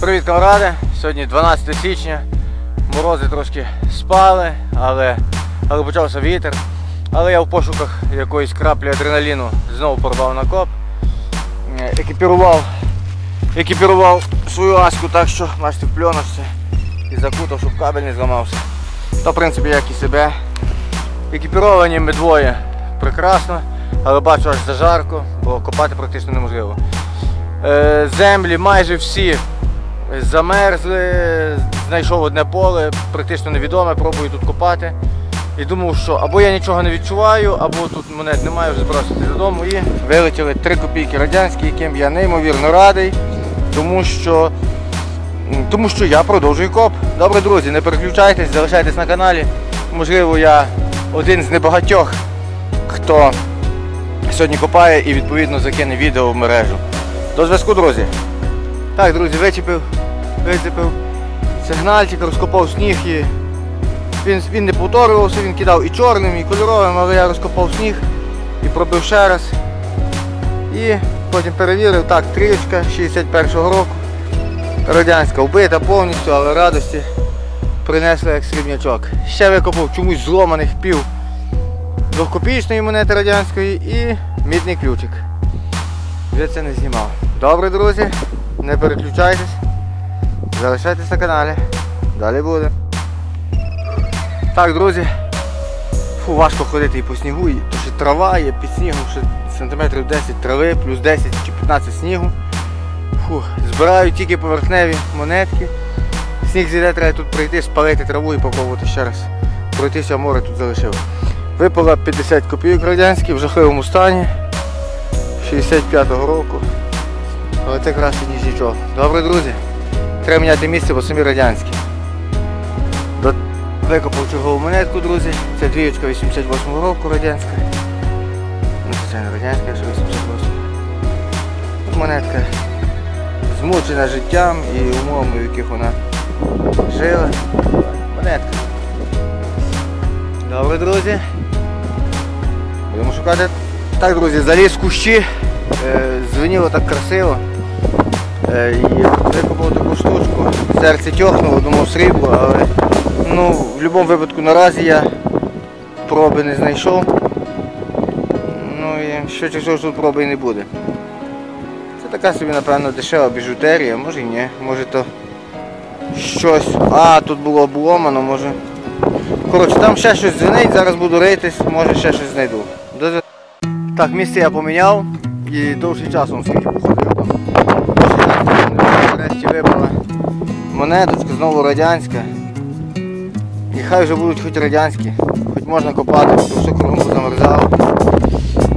Привіт, камради! Сьогодні 12 січня. Морози трошки спали, але, але почався вітер. Але я в пошуках якоїсь краплі адреналіну знову порвав на коп. Е, Екіпірував, екіпірував свою аску так, що бачите, в пленочці і закутав, щоб кабель не зламався. Та в принципі як і себе. Екіпіровані ми двоє прекрасно, але бачу аж зажарко, бо копати практично неможливо. Е, Землі майже всі замерзли, знайшов одне поле, практично невідоме, пробую тут копати. І думав, що або я нічого не відчуваю, або тут монет немає, вже збирався йти додому. І вилетіли 3 копійки радянські, яким я неймовірно радий, тому що, тому що я продовжую коп. Добре, друзі, не переключайтесь, залишайтесь на каналі. Можливо, я один з небагатьох, хто сьогодні копає і відповідно закине відео в мережу. До зв'язку, друзі. Так, друзі, вичепив, вицепив сигнальчик, розкопав сніг і він, він не повторювався, він кидав і чорним, і кольоровим, але я розкопав сніг і пробив ще раз. І потім перевірив, так, трілочка 61-го року. Радянська вбита повністю, але радості принесли як срібнячок. Ще викопав чомусь зломаних пів двохкопійчної монети радянської і мідний ключик. Вже це не знімав. Добре, друзі, не переключайтесь, залишайтесь на каналі. Далі буде. Так, друзі. Фу, важко ходити і по снігу, і ще трава є під снігом, ще сантиметрів 10 трави, плюс 10 чи 15 снігу. Фу, збираю тільки поверхневі монетки. Сніг зійде, треба тут прийти, спалити траву і попробувати ще раз. Пройтися море тут залишив. Випало 50 копійок радянських в жахливому стані 65-го року. Але це краще, ніж нічого. Добре, друзі. Треба міняти місце, бо самі радянські. Викопав чергову монетку, друзі. Це двієчка 88-го року радянська. Ну, звичайно, радянська, якщо 88. Тут монетка змучена життям і умовами, в яких вона жила. Монетка. Добре, друзі. Будемо шукати. Так, друзі, заліз в кущі. Е, Дзвеніло так красиво. Е, І викопав таку штучку. Серце тьохнуло, думав срібло, але ну, в будь-якому випадку наразі я проби не знайшов. Ну і що чи тут проби і не буде. Це така собі, напевно, дешева біжутерія, може і ні, може то щось. А, тут було обломано, може. Коротше, там ще щось дзвенить, зараз буду ритись, може ще щось знайду. Так, місце я поміняв і довший час он скільки походив там. Нарешті випала монеточка, знову радянська. І хай вже будуть хоч радянські, хоч можна копати, бо все кругом позамерзало.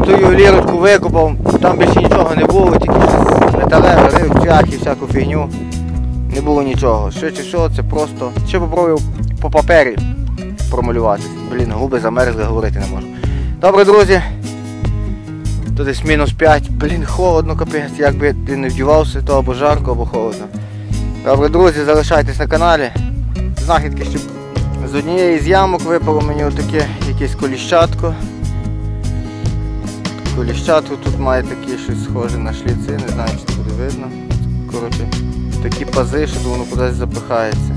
Ту лірочку викопав, там більше нічого не було, тільки металеве, рив, цвяхи, всяку фігню. Не було нічого. Що чи що, це просто. Ще попробував по папері промалювати. Блін, губи замерзли, говорити не можу. Добре, друзі. Тут десь мінус 5. Блін, холодно капець, якби ти не вдівався, то або жарко, або холодно. Добре, друзі, залишайтесь на каналі. Знахідки ще з однієї з ямок випало мені отаке якесь коліщатко. Коліщатко тут має такі щось схоже на шліци, не знаю чи це буде видно. Коротше, такі пази, що воно кудись запихається.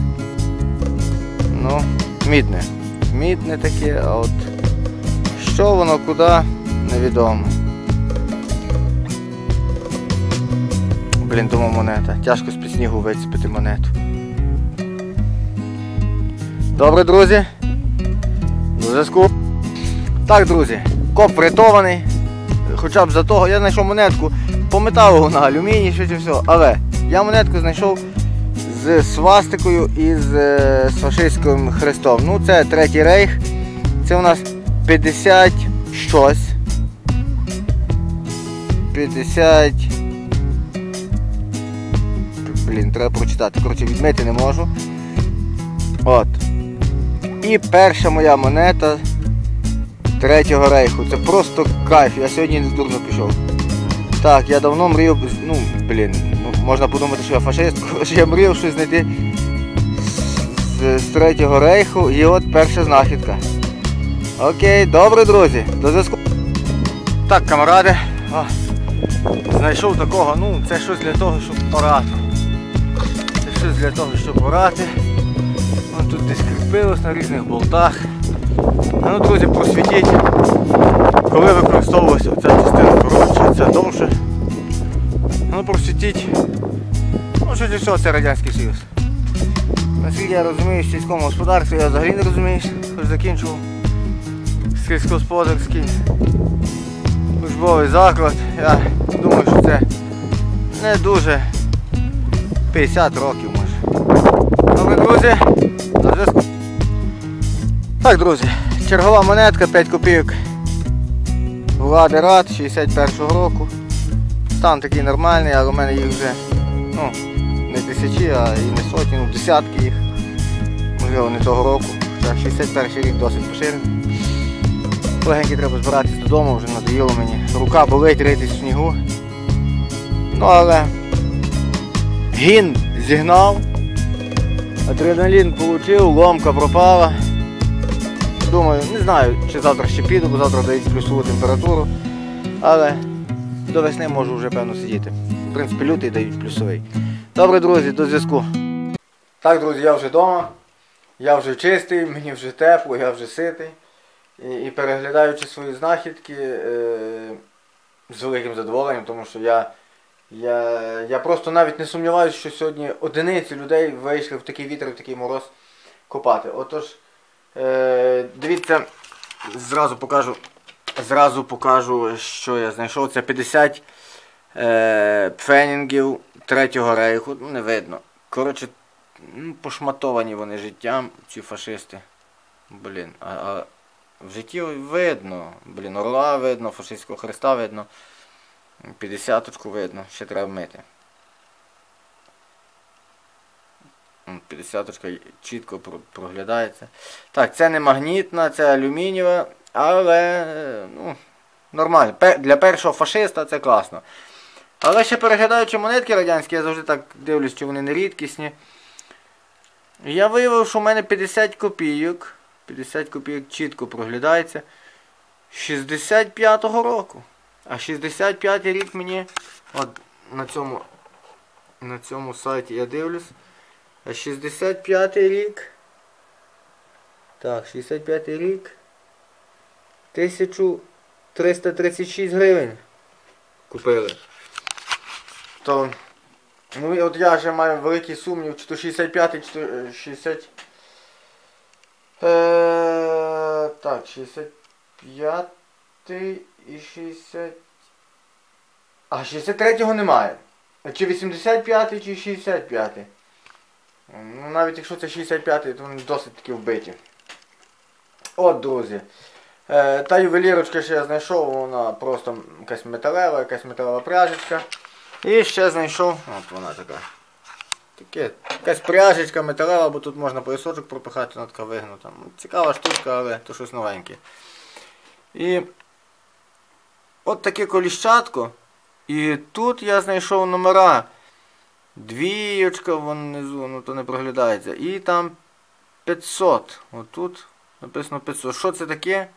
Ну, мідне. Мідне таке, а от що воно куди, невідомо. Блін, тому монета. Тяжко з-під снігу вицепити монету. Добре, друзі. До зв'язку. Так, друзі, коп врятований. Хоча б за того, я знайшов монетку по металу на алюміній, що чи все. Але я монетку знайшов з свастикою і з, е, з фашистським хрестом. Ну, це третій рейх. Це у нас 50 щось. 50. Блін, треба прочитати. Коротше, відмити не можу. От. І перша моя монета третього рейху. Це просто кайф. Я сьогодні не дурно пішов. Так, я давно мріяв, ну, блін, ну, можна подумати, що я фашист, що я мріяв щось знайти з, з третього рейху і от перша знахідка. Окей, добре, друзі, до зв'язку. Так, камаради, о, знайшов такого, ну, це щось для того, щоб оратор. для того, щоб орати. Ось тут десь кріпилось на різних болтах. Ну, друзі, просвітіть, коли використовувалася ця частина коротше, ця довше. Ну просвітіть. Ну, що для всього це Радянський Союз. Наскільки я розумію, в сільському господарстві я взагалі не розумію, хоч закінчував сільськогосподарський службовий заклад. Я думаю, що це не дуже 50 років Добре, друзі. Так, друзі, чергова монетка 5 копійок. Влади Рад 61-го року. Стан такий нормальний, але у мене їх вже ну, не тисячі, а і не сотні, ну десятки їх. Можливо, не того року. Хоча 61 рік досить поширений. Легенько треба збиратись додому, вже надоїло мені. Рука болить, ритись в снігу. Ну але гін зігнав, адреналін отримав, ломка пропала. Думаю, не знаю, чи завтра ще піду, бо завтра дають плюсову температуру. Але до весни можу вже певно сидіти. В принципі, лютий дають плюсовий. Добре, друзі, до зв'язку. Так, друзі, я вже вдома. Я вже чистий, мені вже тепло, я вже ситий. І, і переглядаючи свої знахідки е, з великим задоволенням, тому що я, я, я просто навіть не сумніваюся, що сьогодні одиниці людей вийшли в такий вітер, в такий мороз копати. Отож, е, дивіться, зразу покажу, зразу покажу, що я знайшов. Це 50 е, пфенінгів Третього рейху. Ну, не видно. Коротше, ну, пошматовані вони життям, ці фашисти. Блін, а, а в житті видно. Блін, орла видно, фашистського хреста видно. 50-очку видно, ще треба мити. 50-очка чітко проглядається. Так, це не магнітна, це алюмінієва, але ну, нормально. Для першого фашиста це класно. Але ще переглядаючи монетки радянські, я завжди так дивлюсь, чи вони не рідкісні. Я виявив, що в мене 50 копійок. 50 копійок чітко проглядається. 65-го року. А 65 рік мені. От на цьому на цьому сайті я дивлюсь. А 65 рік. Так, 65 рік. 1336 гривень купили. То. Ну і от я вже маю великий сумнів, чи то 65, чи то е, 60. Е, так, 65 і 60. А 63-го немає. Чи 85 чи 65. Ну, навіть якщо це 65, то вони досить таки вбиті. От, друзі. Е, та ювелірочка, що я знайшов, вона просто якась металева, якась металева пряжечка. І ще знайшов. От вона така. Таке, якась пряжечка металева, бо тут можна поясочок пропихати, вона така вигнута. Ну, Цікава штучка, але то щось новеньке. І от таке коліщатко. І тут я знайшов номера. Двієчка вон внизу, ну то не проглядається. І там 500. Отут написано 500. Що це таке?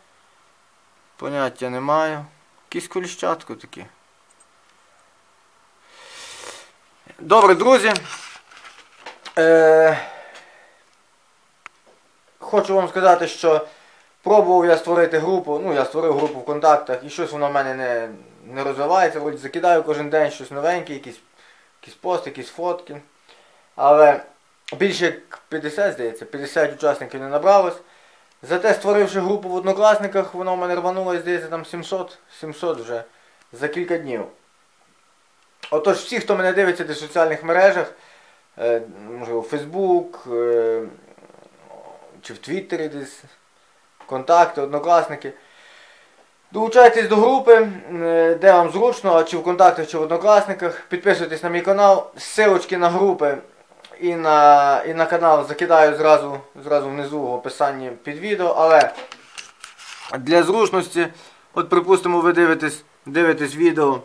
Поняття не маю. Якесь коліщатко таке. Добре, друзі. Е, хочу вам сказати, що пробував я створити групу, ну я створив групу в контактах і щось воно в мене не, не розвивається. Вроді закидаю кожен день щось новеньке, якісь, якісь пости, якісь фотки. Але більше як 50, здається, 50 учасників не набралось. Зате створивши групу в однокласниках, воно в мене рвануло, здається, там 700, 700 вже за кілька днів. Отож, всі, хто мене дивиться десь в соціальних мережах, е, можливо, Фейсбук е, чи в Твіттері десь, контакти, однокласники. Долучайтесь до групи, де вам зручно, чи в контактах, чи в однокласниках. Підписуйтесь на мій канал. Ссылочки на групи і на, і на канал закидаю зразу, зразу внизу в описанні під відео. Але для зручності, от припустимо, ви дивитесь, дивитесь відео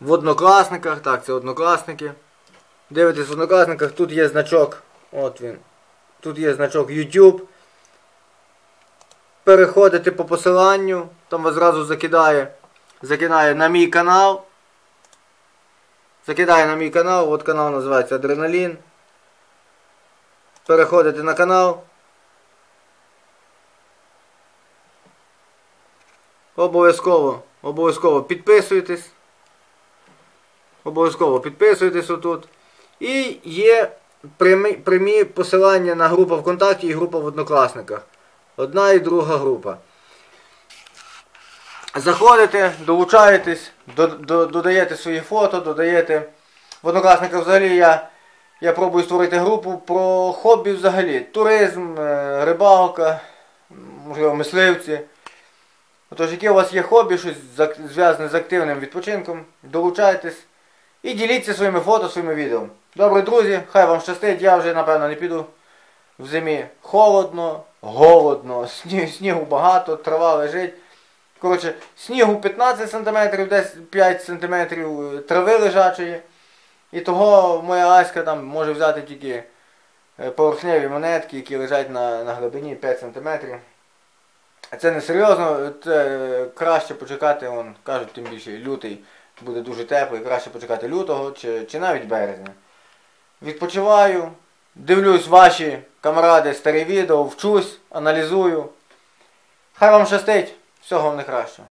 в однокласниках, так, це однокласники. Дивитесь в однокласниках, тут є значок, от він. Тут є значок YouTube. Переходите по посиланню, там вас зразу закидає, закидає на мій канал. Закидає на мій канал, от канал називається Адреналін. переходите на канал. Обов'язково, обов'язково підписуйтесь. Обов'язково підписуйтесь отут. І є прямі, прямі посилання на групу ВКонтакті і група в Однокласниках. Одна і друга група. Заходите, долучаєтесь, до, до, додаєте свої фото, додаєте. В однокласниках взагалі я, я пробую створити групу про хобі взагалі. Туризм, е, рибалка, можливо, мисливці. Отож, яке у вас є хобі, щось зв'язане з активним відпочинком, долучайтесь і діліться своїми фото, своїми відео. Добре, друзі, хай вам щастить, я вже напевно не піду в зимі. Холодно, голодно, сні- снігу багато, трава лежить. Коротше, снігу 15 см, десь 5 см трави лежачої. І того моя Аська там може взяти тільки е, поверхневі монетки, які лежать на, на глибині 5 см. Це не серйозно, це краще почекати, вон, кажуть, тим більше лютий буде дуже теплий, краще почекати лютого чи, чи навіть березня. Відпочиваю, дивлюсь ваші камради старі відео, вчусь, аналізую. Хай вам щастить, всього вам найкращого.